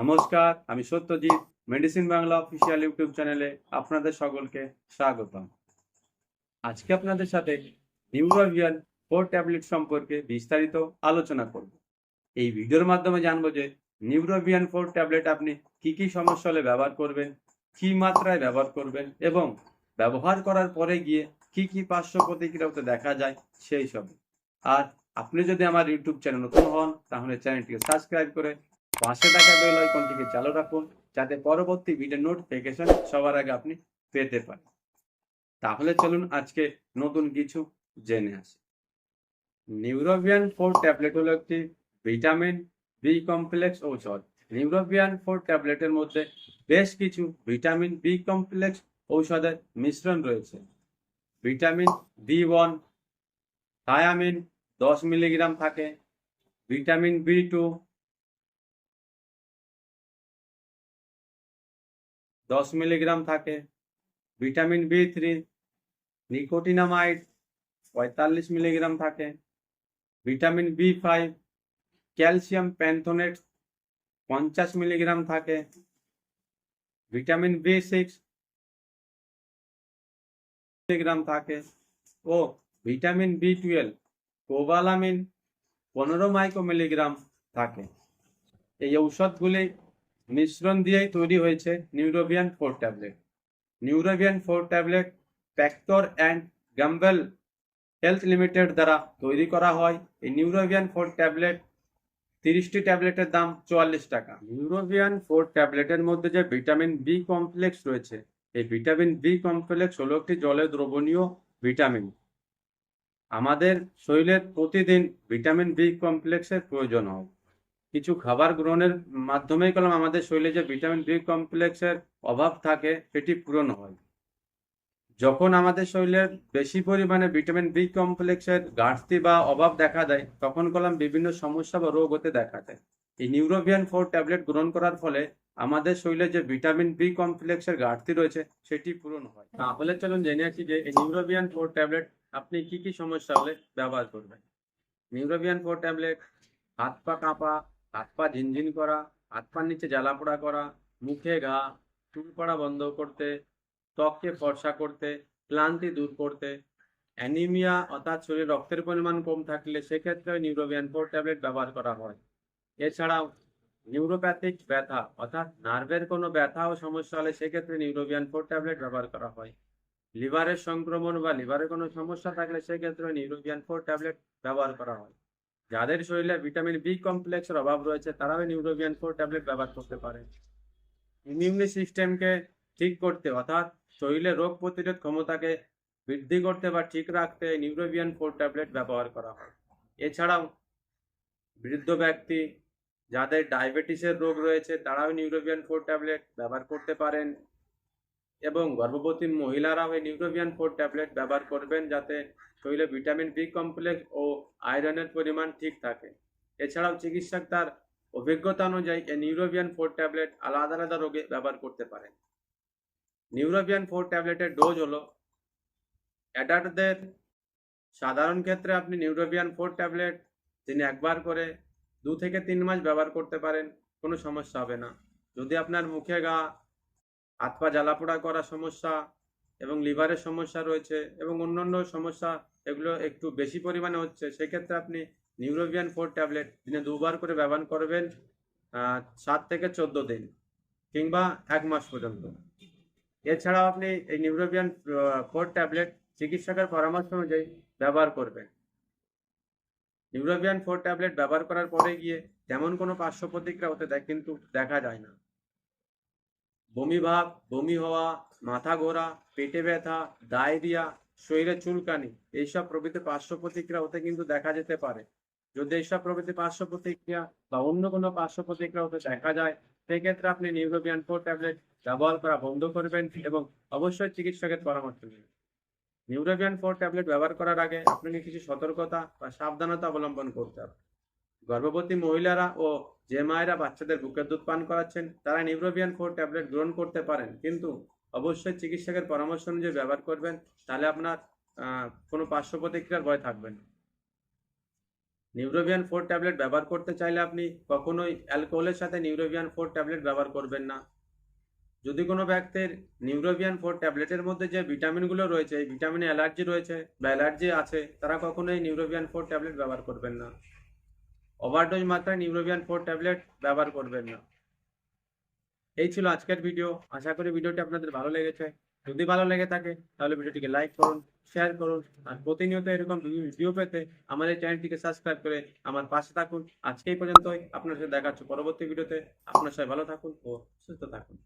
নমস্কার, আমি Satyajit medicine Bangla official YouTube চ্যানেলে আপনাদের সকলকে স্বাগতম। আজকে আপনাদের সাথে নিউরোভিয়ান ফোর ট্যাবলেট সম্পর্কে বিস্তারিত আলোচনা করব। এই ভিডিওর মাধ্যমে জানব যে নিউরোভিয়ান ফোর ট্যাবলেট আপনি কি কি সমস্যা হলে ব্যবহার করবেন, কি মাত্রায় ব্যবহার করবেন এবং ব্যবহার করার পরে গিয়ে কি কি পার্শ্ব প্রতিক্রিয়া দেখা যায় সেই সব। আর আপনি যদি আমার ইউটিউব চ্যানেল নতুন হন, তাহলে চ্যানেলটিকে সাবস্ক্রাইব করে পাশে থাকা বেল আইকনটিকে চালু রাখুন, যাতে পরবর্তী ভিডিও নোটিফিকেশন সবার আগে আপনি পেতে পারেন। তাহলে চলুন আজকে নতুন কিছু জেনে আসি। নিউরোভিয়ান ফোর ট্যাবলেট হলো একটি ভিটামিন বি কমপ্লেক্স ঔষধ। নিউরোভিয়ান ফোর ট্যাবলেটের মধ্যে বেশ কিছু ভিটামিন বি কমপ্লেক্স ঔষধের মিশ্রণ রয়েছে। ভিটামিন বি ওয়ান থায়ামিন দশ মিলিগ্রাম থাকে ভিটামিন বি টু দশ মিলিগ্রাম থাকে। ভিটামিন বি থ্রি, নিকোটিনামাইড পঁয়তাল্লিশ মিলিগ্রাম থাকে। Vitamin B five, calcium pantothenate পঞ্চাশ মিলিগ্রাম থাকে। ভিটামিন বি সিক্স মিলিগ্রাম থাকে। ও, ভিটামিন বি টুয়েলভ, কোবালামিন পনেরো মাইক্রো মিলিগ্রাম থাকে। এই ঔষধগুলি মিশ্রণ দিয়েই তৈরি হয়েছে Neurobion four tablet. Neurobion four tablet Procter and Gamble health limited দ্বারা তৈরি করা হয়। এই নিউরোভিয়ান ফোর ট্যাবলেট তিরিশটি ট্যাবলেটের দাম চুয়াল্লিশ টাকা। নিউরোভিয়ান ফোর ট্যাবলেটের মধ্যে যে ভিটামিন বি কমপ্লেক্স রয়েছে, এই ভিটামিন বি কমপ্লেক্স হলো একটি জলে দ্রবণীয় ভিটামিন। আমাদের শরীরের প্রতিদিন ভিটামিন বি কমপ্লেক্সের প্রয়োজন হয়। কিছু খাবার গ্রহণের মাধ্যমেই কলম, আমাদের শরীরে যে ভিটামিন বি কমপ্লেক্সের অভাব থাকে, সেটি পূরণ হয়। যখন আমাদের শরীরের বেশি পরিমাণে ভিটামিন বি কমপ্লেক্সের ঘাটতি বা অভাব দেখা দেয়, তখন কলম বিভিন্ন সমস্যা বা রোগ হতে দেখা দেয়। এই নিউরোভিয়ান ফোর ট্যাবলেট গ্রহণ করার ফলে আমাদের শরীরে যে ভিটামিন বি কমপ্লেক্সের ঘাটতি রয়েছে, সেটি পূরণ হয়। তাহলে চলুন জেনে আছি যে এই নিউরোভিয়ান ফোর ট্যাবলেট আপনি কি কি সমস্যা হলে ব্যবহার করবেন? নিউরোভিয়ান ফোর ট্যাবলেট, হাত পা কাঁপা হাত পা ঝিনঝিন করা, হাত পার নিচে জ্বালা পোড়া করা, মুখে ঘা চুল পড়া বন্ধ করতে, ত্বককে ফর্সা করতে, ক্লান্তি দূর করতে। অ্যানিমিয়া, অর্থাৎ শরীরে রক্তের পরিমাণ কম থাকলে সেক্ষেত্রে নিউরোভিয়ান ফোর ট্যাবলেট ব্যবহার করা হয়। এছাড়াও, নিউরোপ্যাথিক ব্যথা, অর্থাৎ নার্ভের কোনো ব্যথা ও সমস্যা হলে সেক্ষেত্রে নিউরোভিয়ান ফোর ট্যাবলেট ব্যবহার করা হয়। লিভারের সংক্রমণ বা লিভারের কোনো সমস্যা থাকলে সেক্ষেত্রে নিউরোভিয়ান ফোর ট্যাবলেট ব্যবহার করা হয়। যাদের শরীরে ভিটামিন বি কমপ্লেক্সের অভাব রয়েছে, তারাও নিউরোবিয়ান ফোর ট্যাবলেট ব্যবহার করতে পারে। ইমিউনি সিস্টেমকে ঠিক করতে, অর্থাৎ শরীরে রোগ প্রতিরোধ ক্ষমতাকে বৃদ্ধি করতে বা ঠিক রাখতে নিউরোবিয়ান ফোর ট্যাবলেট ব্যবহার করা হয়। এছাড়াও বৃদ্ধ ব্যক্তি, যাদের ডায়াবেটিসের রোগ রয়েছে, তারাও নিউরোবিয়ান ফোর ট্যাবলেট ব্যবহার করতে পারেন। এবং গর্ভবতী মহিলারাও এই নিউরোভিয়ান ফোর ট্যাবলেট ব্যবহার করবেন যাতে শরীরে ভিটামিন বি কমপ্লেক্স ও আয়রনের পরিমাণ ঠিক থাকে। এছাড়াও চিকিৎসক তার অভিজ্ঞতা অনুযায়ী এই নিউরোভিয়ান ফোর ট্যাবলেট আলাদা আলাদা রোগে ব্যবহার করতে পারেন। নিউরোভিয়ান ফোর ট্যাবলেটের ডোজ হলো, অ্যাডাল্টদের সাধারণ ক্ষেত্রে আপনি নিউরোভিয়ান ফোর ট্যাবলেট দিনে একবার করে দু থেকে তিন মাস ব্যবহার করতে পারেন, কোনো সমস্যা হবে না। যদি আপনার মুখে গা হাত পা জ্বালাপোড়া করার সমস্যা এবং লিভারের সমস্যা রয়েছে এবং অন্যান্য সমস্যা এগুলো একটু বেশি পরিমাণে হচ্ছে, সেক্ষেত্রে আপনি নিউরোভিয়ান ফোর ট্যাবলেট দিনে দুবার করে ব্যবহার করবেন সাত থেকে চোদ্দ দিন কিংবা এক মাস পর্যন্ত। এছাড়াও আপনি এই নিউরোভিয়ান ফোর ট্যাবলেট চিকিৎসকের পরামর্শ অনুযায়ী ব্যবহার করবেন। নিউরোভিয়ান ফোর ট্যাবলেট ব্যবহার করার পরে গিয়ে তেমন কোনো পার্শ্ব প্রতিক্রিয়া হতে দেখ, কিন্তু দেখা যায় না। বমি ভাব, বমি হওয়া, মাথা ঘোরা, পেটে ব্যথা ডায়রিয়া শরীরে চুলকানি, এইসব প্রভৃতি পার্শ্ব প্রতিক্রিয়া হতে কিন্তু দেখা যেতে পারে। যদি এইসব প্রভৃতি পার্শ্ব প্রতিক্রিয়া বা অন্য কোনো পার্শ্ব প্রতিক্রিয়া হতে দেখা যায়, সেক্ষেত্রে আপনি নিউরোবিয়ান ফোর ট্যাবলেট ব্যবহার করা বন্ধ করবেন এবং অবশ্যই চিকিৎসকের পরামর্শ নেবেন নিউরোবিয়ান ফোর ট্যাবলেট ব্যবহার করার আগে আপনাকে কিছু সতর্কতা বা সাবধানতা অবলম্বন করতে হবে। গর্ভবতী মহিলারা ও যে মায়েরা বাচ্চাদের বুকের দুধ পান করাচ্ছেন, তারা নিউরোবিয়ান ফোর ট্যাবলেট গ্রহণ করতে পারেন। কিন্তু অবশ্যই চিকিৎসকের পরামর্শ অনুযায়ী ব্যবহার করবেন, তাহলে আপনার কোনো পার্শ্ব প্রতিক্রিয়ার ভয় থাকবে না। নিউরোভিয়ান ফোর ট্যাবলেট ব্যবহার করতে চাইলে আপনি কখনোই অ্যালকোহলের সাথে নিউরোভিয়ান ফোর ট্যাবলেট ব্যবহার করবেন না। যদি কোনো ব্যক্তির নিউরোভিয়ান ফোর ট্যাবলেটের মধ্যে যে ভিটামিনগুলো রয়েছে ভিটামিনে অ্যালার্জি রয়েছে বা অ্যালার্জি আছে, তারা কখনোই নিউরোভিয়ান ফোর ট্যাবলেট ব্যবহার করবেন না। ওভারডোজ মাত্রায় নিউরোভিয়ান ফোর ট্যাবলেট ব্যবহার করবেন না। এই ছিল আজকের ভিডিও আশা করি ভিডিওটি আপনাদের ভালো লেগেছে। যদি ভালো লেগে থাকে, তাহলে ভিডিওটিকে লাইক করুন শেয়ার করুন, আর প্রতিনিয়ত এরকম ভিডিও পেতে আমাদের চ্যানেলটিকে সাবস্ক্রাইব করে আমার পাশে থাকুন। আজকে এই পর্যন্তই। আপনার সাথে দেখা হচ্ছে পরবর্তী ভিডিওতে আপনার সবাই ভালো থাকুন ও সুস্থ থাকুন।